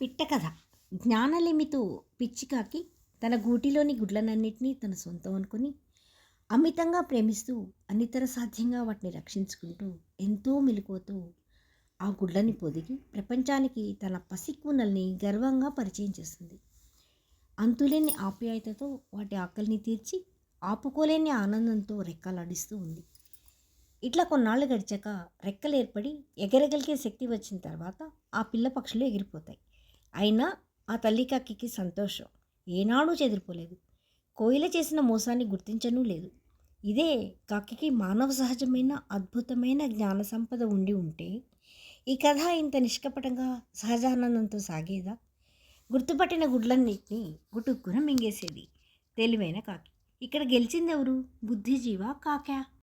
పిట్టకథ. జ్ఞానలేమితో పిచ్చికాకి తన గూటిలోని గుడ్లనన్నింటినీ తన సొంతం అనుకుని అమితంగా ప్రేమిస్తూ అన్నితర సాధ్యంగా వాటిని రక్షించుకుంటూ ఎంతో మెలకువతో ఆ గుడ్లని పొదిగి ప్రపంచానికి తన పసిక్కునల్ని గర్వంగా పరిచయం చేస్తుంది. అంతులేని ఆప్యాయతతో వాటి ఆకలిని తీర్చి ఆపుకోలేని ఆనందంతో రెక్కలాడిస్తూ ఉంది. ఇట్లా కొన్నాళ్ళు గడిచాక రెక్కలు ఏర్పడి ఎగరగలిగే శక్తి వచ్చిన తర్వాత ఆ పిల్ల పక్షులు ఎగిరిపోతాయి. అయినా ఆ తల్లి కాకికి సంతోషం. ఏనాడూ చెదిరిపోలేదు. కోయిల చేసిన మోసాన్ని గుర్తించనూ లేదు. ఇదే కాకికి మానవ సహజమైన అద్భుతమైన జ్ఞాన సంపద ఉండి ఉంటే ఈ కథ ఇంత నిష్కపటంగా సహజానందంతో సాగేదా? గుర్తుపట్టిన గుడ్లన్నిటినీ గుటుక్కున మింగేసేది. తెలివైన కాకి. ఇక్కడ గెలిచిందెవరు? బుద్ధిజీవా కాకా?